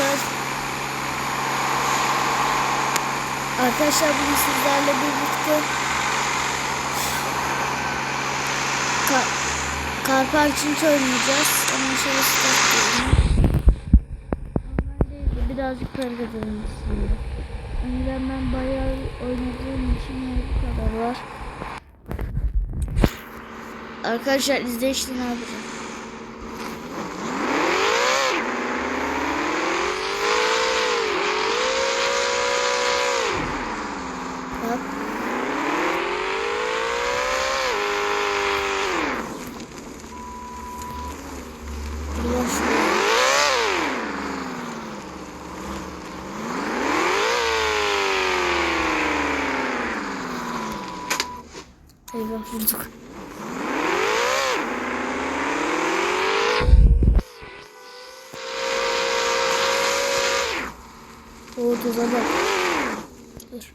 arkadaş. Arkadaşlar bugün sizlerle birlikte Ka Car Parking oynayacağız. Ama şöyle start birazcık para kazanırım aslında. Önceden ben bayağı oynadığım için bu kadar var. Arkadaşlar izle işte ne yapacağım. Bak. Biraz şuraya. Eyvah vurduk. O tuza bak. Dur.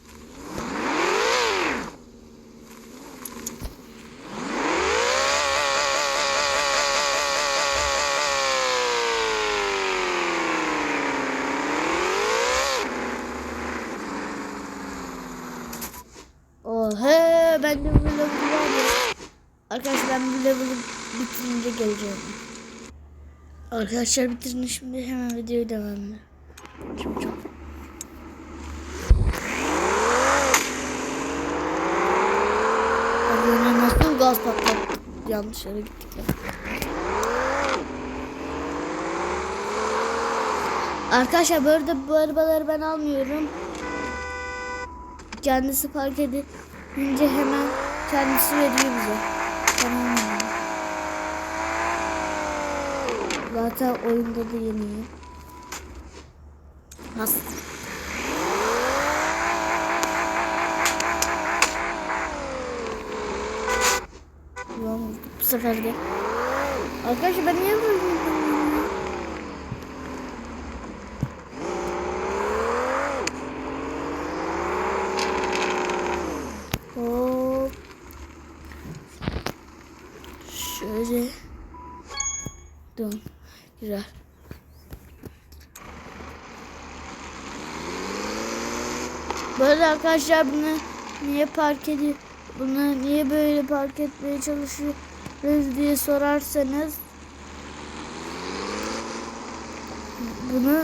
Oh he ben de bu level var ya. Arkadaşlar ben bu level'ı bitirince geleceğim. Arkadaşlar bitirin şimdi hemen videoyu devam edelim. Çok çok. Az önce nasıl gaz patlattı? Yanlış yere gittik ya. Arkadaşlar bu arada bu arabaları ben almıyorum. Kendisi park edince hemen kendisi veriyor bize. Zaten oyunda da yeniyim. Nasıl? Bu sefer de. Arkadaşlar ben niye böyle Hop. Şöyle. Dön. Güzel. Böyle arkadaşlar bunu niye park ediyor? Bunu niye böyle park etmeye çalışıyoruz diye sorarsanız bunu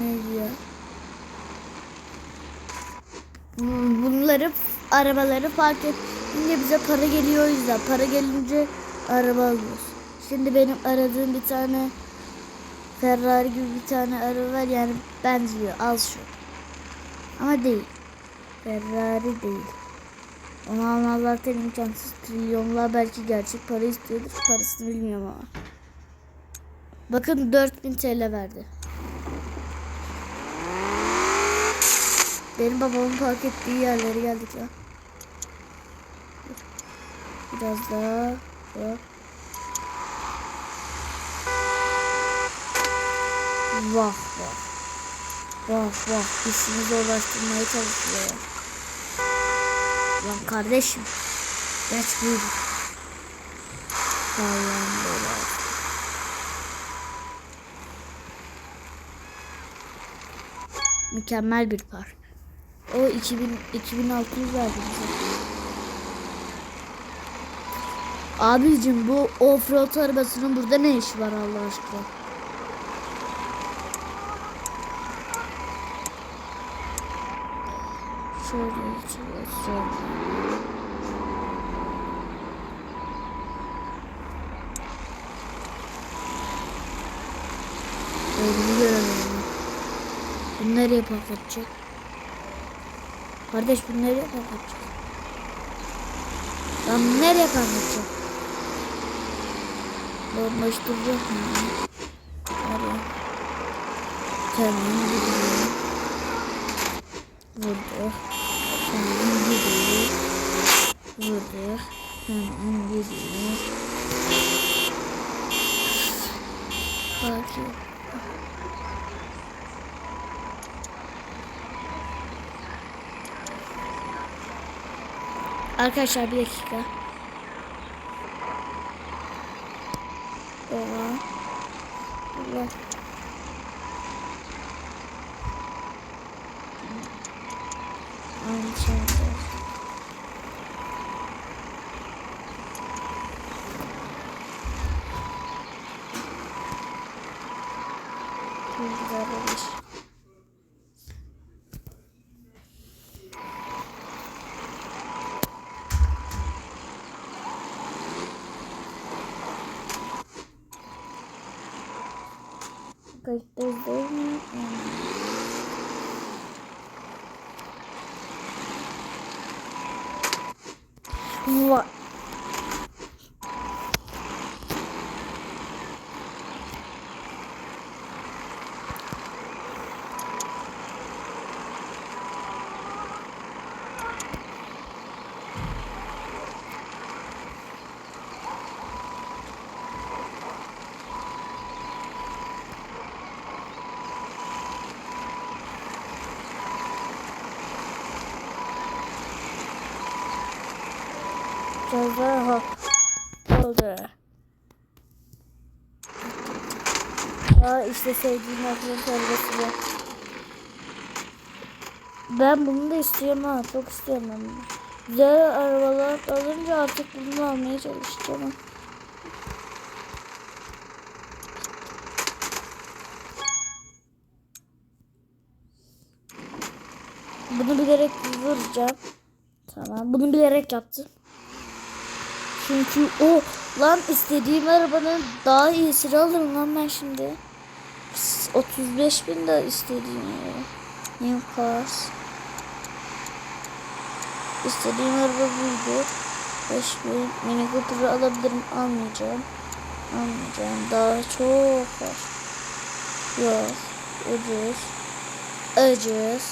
ne diyor? Bunları arabaları park edince bize para geliyor o yüzden. Para gelince araba alıyoruz. Şimdi benim aradığım bir tane Ferrari gibi bir tane araba var yani benziyor. Al şu. Ama değil. Ferrari değil. Onu almak zaten imkansız. Trilyonlar belki gerçek para istiyordur. Parasını bilmiyorum ama. Bakın 4000 TL verdi. Benim babamın park ettiği yerlere geldik ya. Biraz daha. Hop. Vah vah. Vah vah. İşini zorlaştırmaya çalışıyor. Lan kardeşim. Geç buyur. Allah'ım belası. Mükemmel bir park. O 2000 2600 verdi bize. Abicim bu offroad arabasının burada ne işi var Allah aşkına? Şöyle şöyle. Önünü göremiyorum. Bunu nereye patlatacak? Kardeş bunu nereye patlatacak? Lan bunu nereye patlatacak? Bomboş duracak mı? Nereye? Tamam gidiyor. Vurdu. Arkadaşlar bir dakika. Devam. Allah. Anladım. Кайти дивно. Вот. İşte sevdiğim aklın torbası. Ben bunu da istiyorum ha. Çok istiyorum ben bunu. Güzel arabalar alınca artık bunu almaya çalışacağım. Bunu bilerek vuracağım. Tamam. Bunu bilerek yaptım. Çünkü o lan istediğim arabanın daha iyisini alırım lan ben şimdi. 35 bin de istediğim araba. New cars. İstediğim araba buydu. 5 bin. Mini Cooper'ı alabilirim. Almayacağım. Almayacağım. Daha çok var. Yok. Ucuz. Ucuz.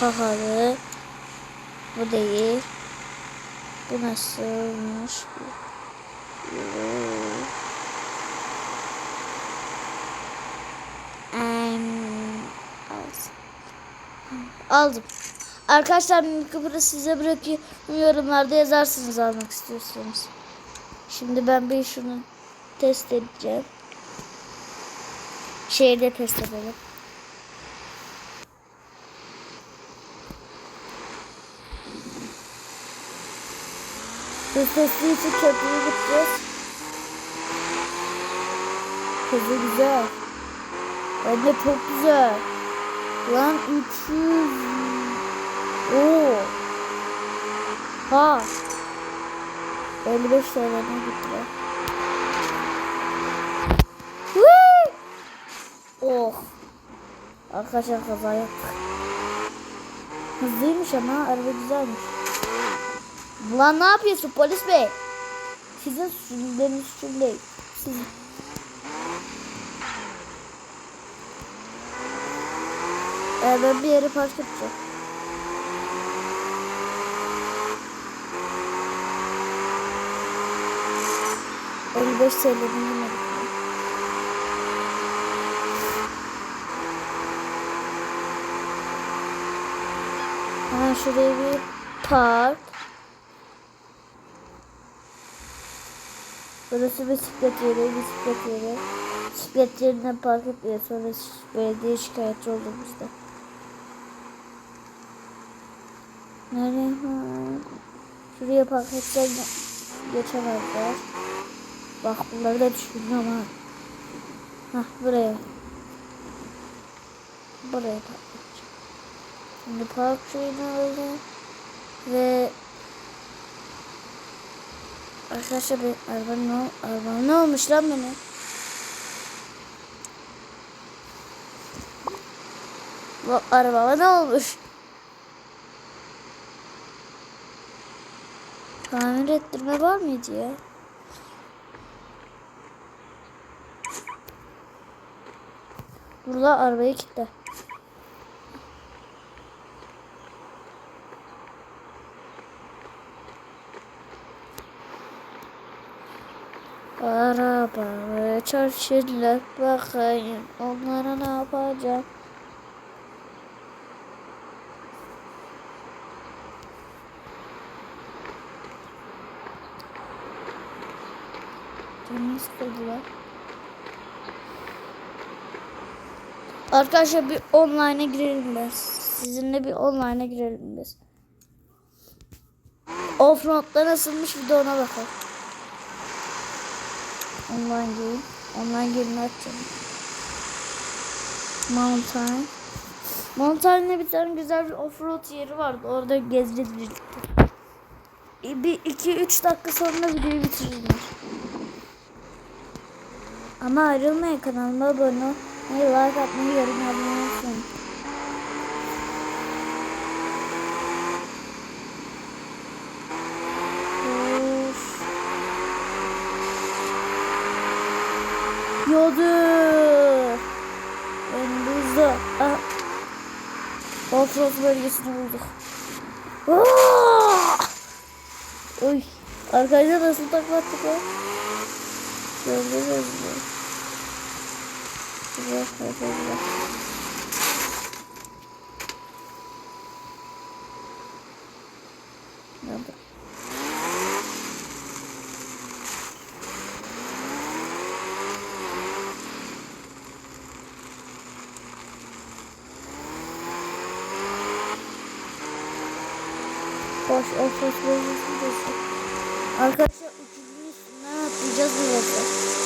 Pahalı. Bu değil. Bu nasılmış? Em, Aldım. Arkadaşlar mikrofonu size bırakıyorum. Yorumlarda yazarsınız almak istiyorsanız. Şimdi ben bir şunu test edeceğim. Şehirde test edelim. Hız testi için köprüye gideceğiz. Hızı güzel. Bence çok güzel. Lan 300. Oo. Ha. 55 TL'ne gitti. Oh. Arkadaşlar kaza yaptık. Hızlıymış ama araba güzelmiş. Lan ne yapıyorsun polis bey? Sizin suçunuz benim suçum değil. Sizin. Ee, ben bir yere park edeceğim. Elli beş TL dinlemedik. Hemen şuraya bir park. Burası bisiklet yeri, bisiklet yeri. Bisiklet yerine park etmiyor. Sonra belediye şikayetçi oldu bizde. Nereye? Ha. Şuraya park etsem geçemezler. Bak bunları da düşündüm ama. Hah buraya. Buraya edeceğim. Şimdi park şeyini aldım. Ve Arkadaşlar benim araba ne, araba ne olmuş lan benim? Bu arabama ne olmuş? Tamir ettirme var mıydı ya? Burada arabayı kilitle. Araba çarşılar bakayım onlara ne yapacağım? Sıkıldılar. Arkadaşlar bir online'a girelim ben. Sizinle bir online'a girelim biz. Offroad'da nasılmış bir de ona bakalım. Online game. Online game'ini açacağım. Mountain. Mountain'de bir tane güzel bir offroad yeri vardı. Orada gezeceğiz birlikte. Bir iki üç dakika sonra videoyu bitiririz. Ama ayrılmayın kanalıma abone olmayı, like atmayı, yorum yapmayı unutmayın. Yodur. Önümüzde. Ah. Offroad bölgesini bulduk. Aa! Oy. Arkadaşlar nasıl taklattık o? Gördünüz mü? Güzel, güzel. Nerede? Boş burası. Arkadaşlar üstünden atlayacağız burası.